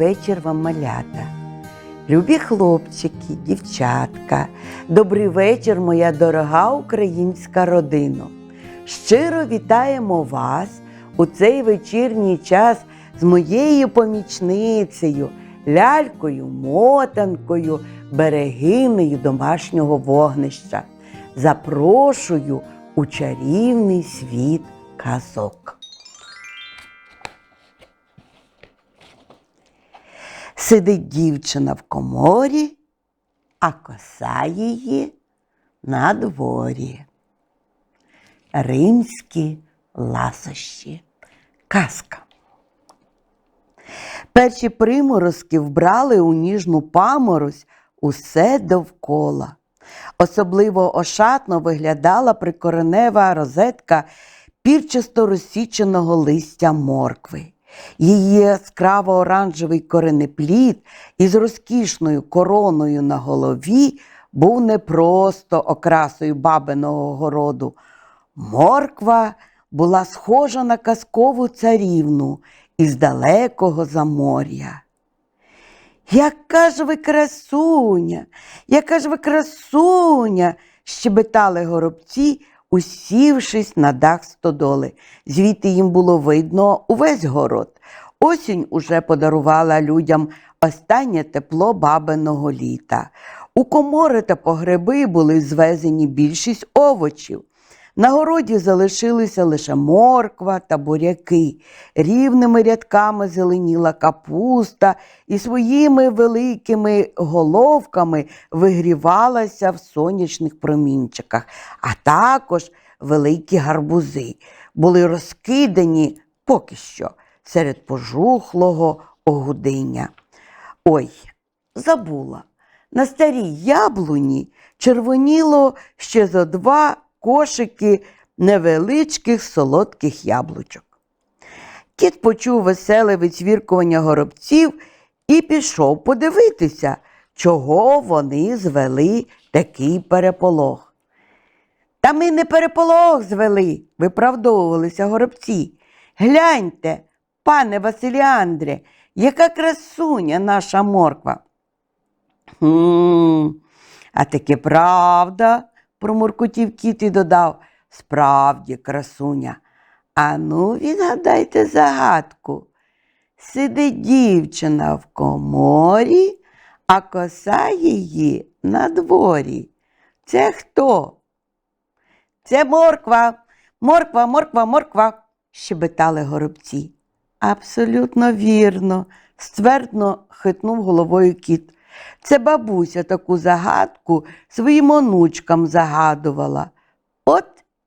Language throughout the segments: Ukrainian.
Вечір вам, малята. Любі хлопчики, дівчатка, добрий вечір, моя дорога українська родино. Щиро вітаємо вас у цей вечірній час з моєю помічницею, лялькою, мотанкою, берегинею домашнього вогнища. Запрошую у чарівний світ казок. Сидить дівчина в коморі, а коса її на дворі. Римські ласощі. Казка. Перші приморозки вбрали у ніжну паморозь усе довкола. Особливо ошатно виглядала прикоренева розетка пірчасто розсіченого листя моркви. Її яскраво оранжевий коренеплід із розкішною короною на голові був не просто окрасою бабиного городу. Морква була схожа на казкову царівну із далекого заморя. Яка ж ви красуня, яка ж ви красуня, щебетали горобці, усівшись на дах стодоли. Звідти їм було видно увесь город. Осінь уже подарувала людям останнє тепло бабиного літа. У комори та погреби були звезені більшість овочів. На городі залишилися лише морква та буряки. Рівними рядками зеленіла капуста і своїми великими головками вигрівалася в сонячних промінчиках, а також великі гарбузи були розкидані поки що серед пожухлого огудиння. Ой, забула. На старій яблуні червоніло ще за два кошики невеличких солодких яблучок. Кіт почув веселе відсвіркування горобців і пішов подивитися, чого вони звели такий переполох. Та ми не переполох звели, виправдовувалися горобці. Гляньте, пане Василіандре, яка красуня наша морква. Хм, а таки правда, промуркотів кіт і додав. Справді, красуня. Ану, відгадайте загадку. Сидить дівчина в коморі, а коса її на дворі. Це хто? Це морква, морква, морква, морква, щебетали горобці. Абсолютно вірно, ствердно хитнув головою кіт. Це бабуся таку загадку своїм онучкам загадувала. От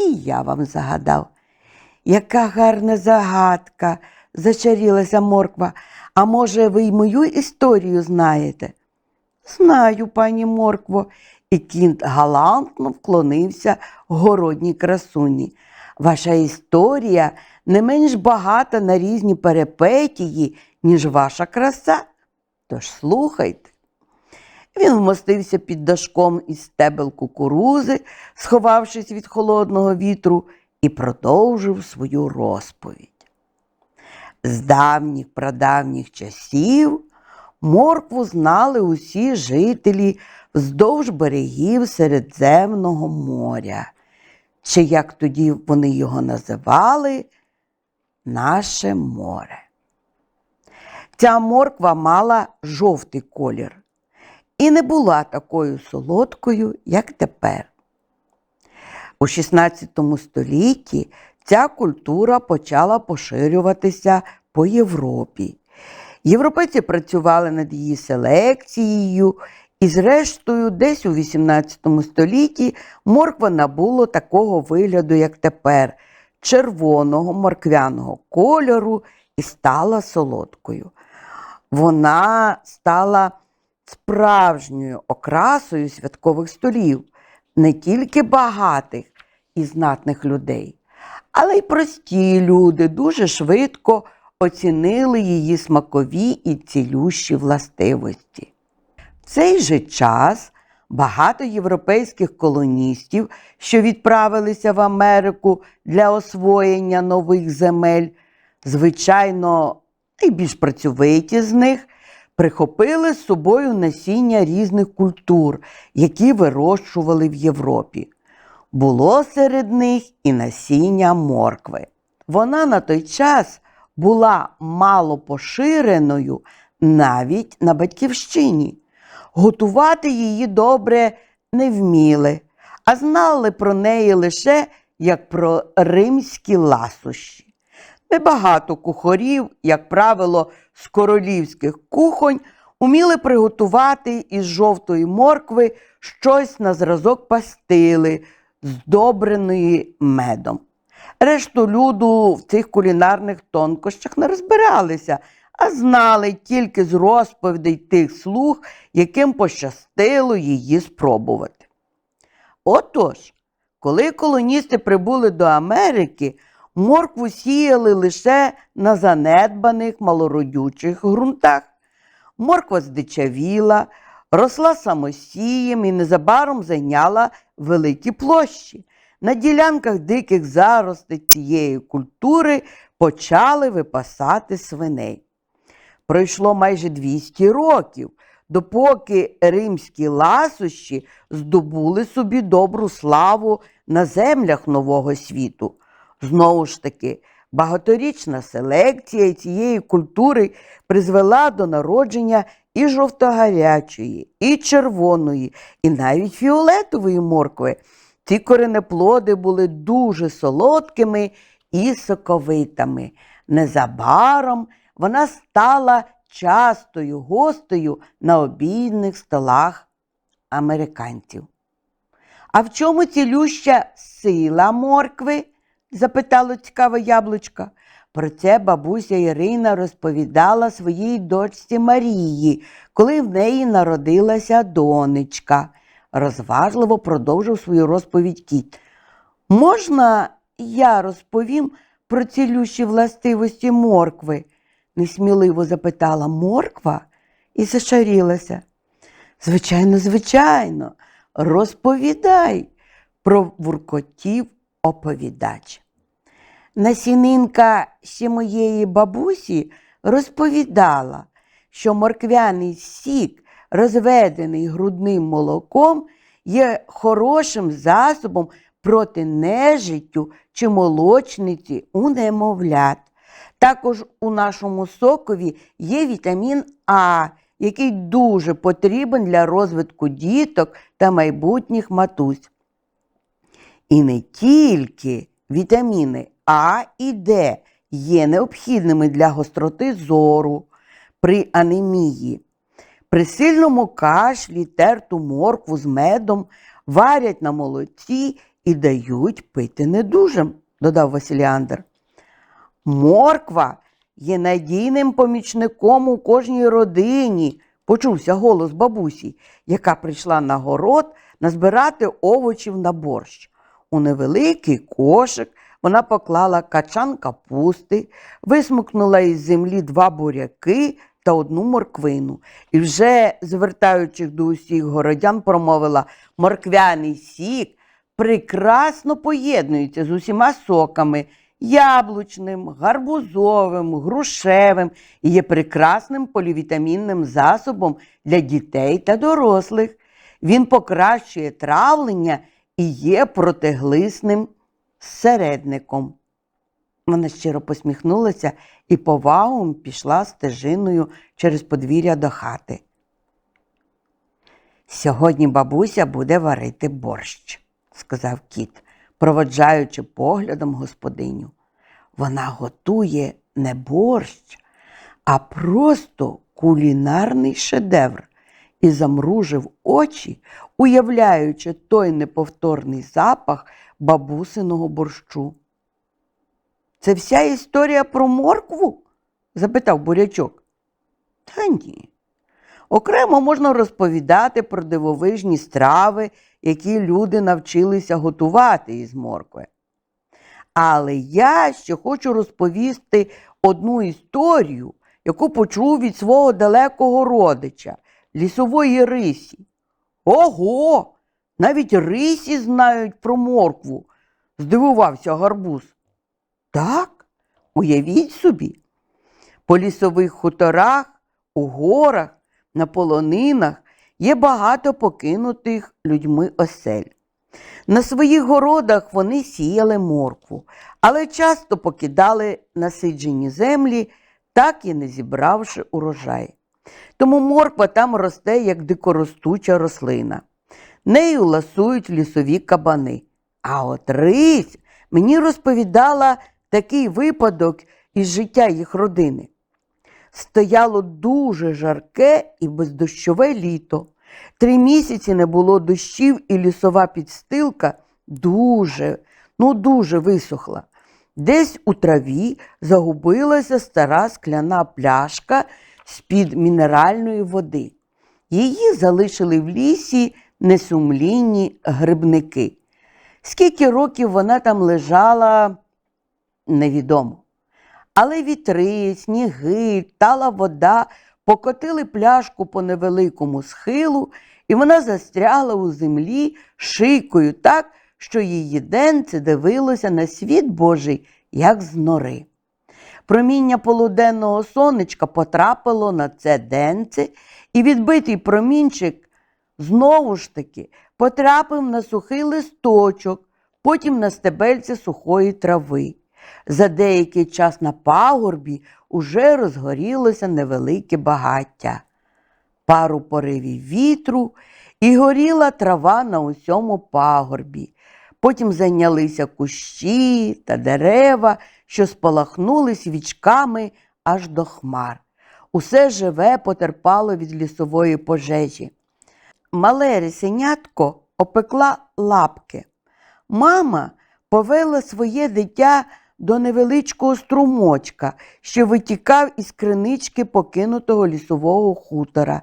і я вам загадав. Яка гарна загадка, зачарілася морква. А може, ви й мою історію знаєте? Знаю, пані моркво, і кінт галантно вклонився городній красуні. Ваша історія не менш багата на різні перепетії, ніж ваша краса. Тож слухайте. Він вмостився під дашком із стебел кукурузи, сховавшись від холодного вітру, і продовжив свою розповідь. З давніх прадавніх часів моркву знали усі жителі вздовж берегів Середземного моря, чи як тоді вони його називали, наше море. Ця морква мала жовтий колір і не була такою солодкою, як тепер. У 16 столітті ця культура почала поширюватися по Європі. Європейці працювали над її селекцією, і, зрештою, десь у 18 столітті морква набула такого вигляду, як тепер, червоного морквяного кольору і стала солодкою. Вона стала справжньою окрасою святкових столів, не тільки багатих і знатних людей, але й прості люди дуже швидко оцінили її смакові і цілющі властивості. В цей же час багато європейських колоністів, що відправилися в Америку для освоєння нових земель, звичайно, найбільш працьовиті з них прихопили з собою насіння різних культур, які вирощували в Європі. Було серед них і насіння моркви. Вона на той час була мало поширеною навіть на батьківщині. Готувати її добре не вміли, а знали про неї лише як про римські ласощі. Небагато кухарів, як правило, з королівських кухонь, уміли приготувати із жовтої моркви щось на зразок пастили, здобреної медом. Решту люду в цих кулінарних тонкощах не розбиралися, а знали тільки з розповідей тих слуг, яким пощастило її спробувати. Отож, коли колоністи прибули до Америки, моркву сіяли лише на занедбаних малородючих ґрунтах. Морква здичавіла, росла самосієм і незабаром зайняла великі площі. На ділянках диких заростей цієї культури почали випасати свиней. Пройшло майже 200 років, допоки римські ласощі здобули собі добру славу на землях Нового світу. Знову ж таки, багаторічна селекція цієї культури призвела до народження і жовтогарячої, і червоної, і навіть фіолетової моркви. Ці коренеплоди були дуже солодкими і соковитими. Незабаром вона стала частою гостею на обідних столах американців. А в чому цілюща сила моркви? Запитало цікаве яблучко. Про це бабуся Ірина розповідала своїй дочці Марії, коли в неї народилася донечка. Розважливо продовжив свою розповідь кіт. Можна я розповім про цілющі властивості моркви? несміливо запитала морква і зашарілася. Звичайно, звичайно, розповідай, провуркотів оповідач. Насінинка ще моєї бабусі розповідала, що морквяний сік, розведений грудним молоком, є хорошим засобом проти нежиттю чи молочниці у немовлят. Також у нашому сокові є вітамін А, який дуже потрібен для розвитку діток та майбутніх матусь. І не тільки вітаміни А і Д є необхідними для гостроти зору при анемії. При сильному кашлі терту моркву з медом варять на молоці і дають пити недужим, додав Василіандр. Морква є надійним помічником у кожній родині, почувся голос бабусі, яка прийшла на город назбирати овочів на борщ. У невеликий кошик вона поклала качан капусти, висмикнула із землі два буряки та одну морквину. І вже, звертаючись до усіх городян, промовила морквяний сік прекрасно поєднується з усіма соками яблучним, гарбузовим, грушевим і є прекрасним полівітамінним засобом для дітей та дорослих. Він покращує травлення і є протиглисним середником. Вона щиро посміхнулася і повагом пішла стежиною через подвір'я до хати. Сьогодні бабуся буде варити борщ, сказав кіт, проводжаючи поглядом господиню. Вона готує не борщ, а просто кулінарний шедевр і замружив очі, уявляючи той неповторний запах бабусиного борщу. Це вся історія про моркву? запитав бурячок. Та ні. Окремо можна розповідати про дивовижні страви, які люди навчилися готувати із моркви. Але я ще хочу розповісти одну історію, яку почув від свого далекого родича, лісової рисі. Ого! Навіть рисі знають про моркву, здивувався гарбуз. Так, уявіть собі. По лісових хуторах, у горах, на полонинах є багато покинутих людьми осель. На своїх городах вони сіяли моркву, але часто покидали насиджені землі, так і не зібравши урожай. Тому морква там росте як дикоростуча рослина. Нею ласують лісові кабани. А от рись мені розповідала такий випадок із життя їх родини. Стояло дуже жарке і бездощове літо. Три місяці не було дощів, і лісова підстилка дуже, ну дуже висохла. Десь у траві загубилася стара скляна пляшка з-під мінеральної води. Її залишили в лісі несумлінні грибники. Скільки років вона там лежала, невідомо. Але вітри, сніги, тала вода покотили пляшку по невеликому схилу, і вона застрягла у землі шийкою так, що її денце дивилося на світ Божий, як з нори. Проміння полуденного сонечка потрапило на це денце, і відбитий промінчик знову ж таки потрапив на сухий листочок, потім на стебельце сухої трави. За деякий час на пагорбі уже розгорілося невелике багаття. Пару поривів вітру і горіла трава на усьому пагорбі. Потім зайнялися кущі та дерева, що спалахнули свічками аж до хмар. Усе живе потерпало від лісової пожежі. Мале рисенятко опекла лапки. Мама повела своє дитя до невеличкого струмочка, що витікав із кринички покинутого лісового хутора.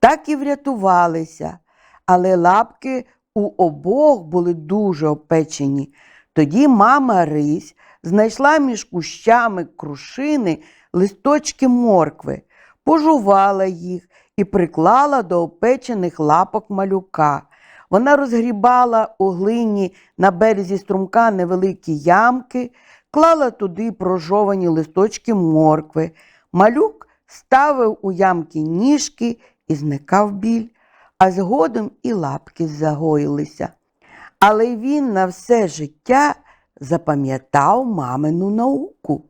Так і врятувалися, але лапки у обох були дуже опечені. Тоді мама Рись знайшла між кущами крушини листочки моркви, пожувала їх і приклала до опечених лапок малюка. Вона розгрібала у глині на березі струмка невеликі ямки, клала туди прожовані листочки моркви. Малюк ставив у ямки ніжки і зникав біль, а згодом і лапки загоїлися. Але він на все життя запам'ятав мамину науку.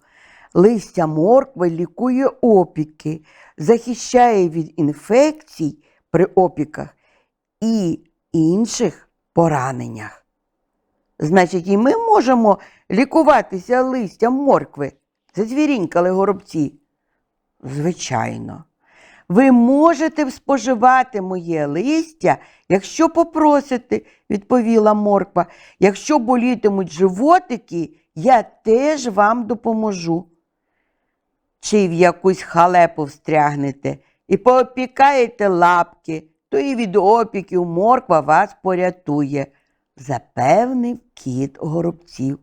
Листя моркви лікує опіки, захищає від інфекцій при опіках і інших пораненнях. Значить, і ми можемо лікуватися листям моркви, зазвірінькали горобці. Звичайно. Ви можете споживати моє листя, якщо попросите, відповіла морква. Якщо болітимуть животики, я теж вам допоможу. Чи в якусь халепу встрягнете і поопікаєте лапки, то і від опіків морква вас порятує, запевнив кіт горобців.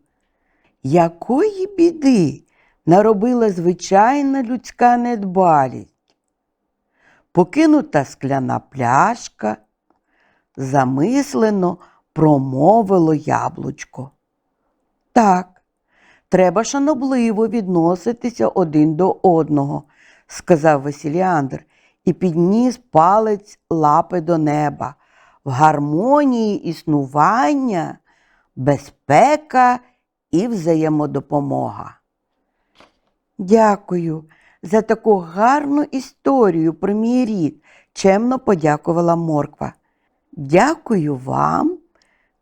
Якої біди наробила звичайна людська недбалість? Покинута скляна пляшка, замислено промовило яблучко. Так, треба шанобливо відноситися один до одного, сказав Василіандр і підніс палець лапи до неба. В гармонії існування, безпека і взаємодопомога. Дякую за таку гарну історію про мій рід, чемно подякувала морква. Дякую вам,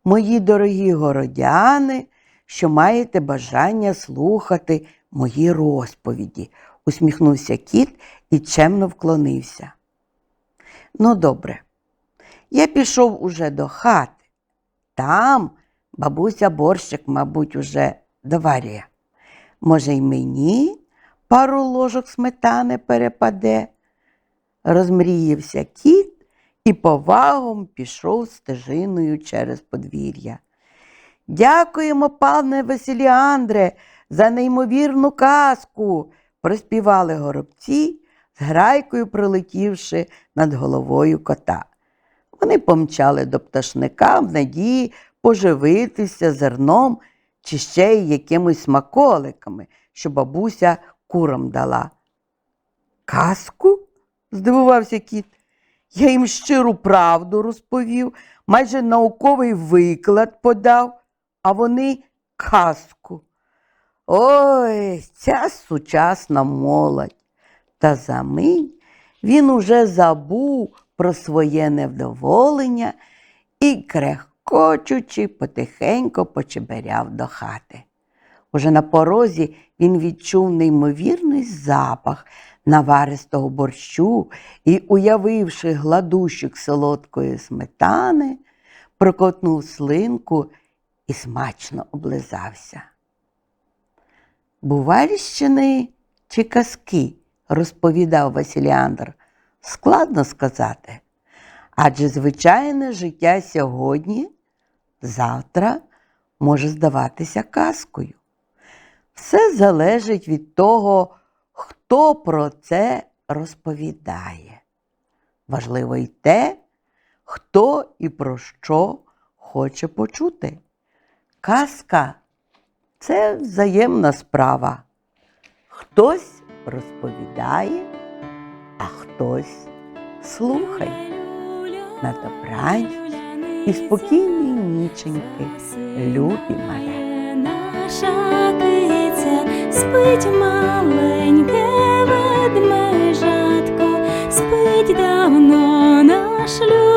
мої дорогі городяни, що маєте бажання слухати мої розповіді, усміхнувся кіт і чемно вклонився. Ну, добре, я пішов уже до хати. Там бабуся борщик, мабуть, уже доварює. Може, й мені пару ложок сметани перепаде. Розмріявся кіт і повагом пішов стежиною через подвір'я. Дякуємо, пане Василіандре, за неймовірну казку, проспівали горобці, з грайкою пролетівши над головою кота. Вони помчали до пташника в надії поживитися зерном чи ще й якимись смаколиками, що бабуся курам дала. Казку? здивувався кіт. Я їм щиру правду розповів, майже науковий виклад подав, а вони казку. Ой, ця сучасна молодь. Та за мить він уже забув про своє невдоволення і, крехкочучи, потихенько почеберяв до хати. Уже на порозі він відчув неймовірний запах наваристого борщу і, уявивши гладущик солодкої сметани, прокотнув слинку і смачно облизався. Бувальщини чи казки, розповідав Василіандр, складно сказати. Адже звичайне життя сьогодні, завтра може здаватися казкою. Все залежить від того, хто про це розповідає. Важливо й те, хто і про що хоче почути. Казка це взаємна справа. Хтось розповідає, а хтось слухає. На добраніч і спокійної ніченьки, любі спить маленьке ведмежатко, спить давно наш люд.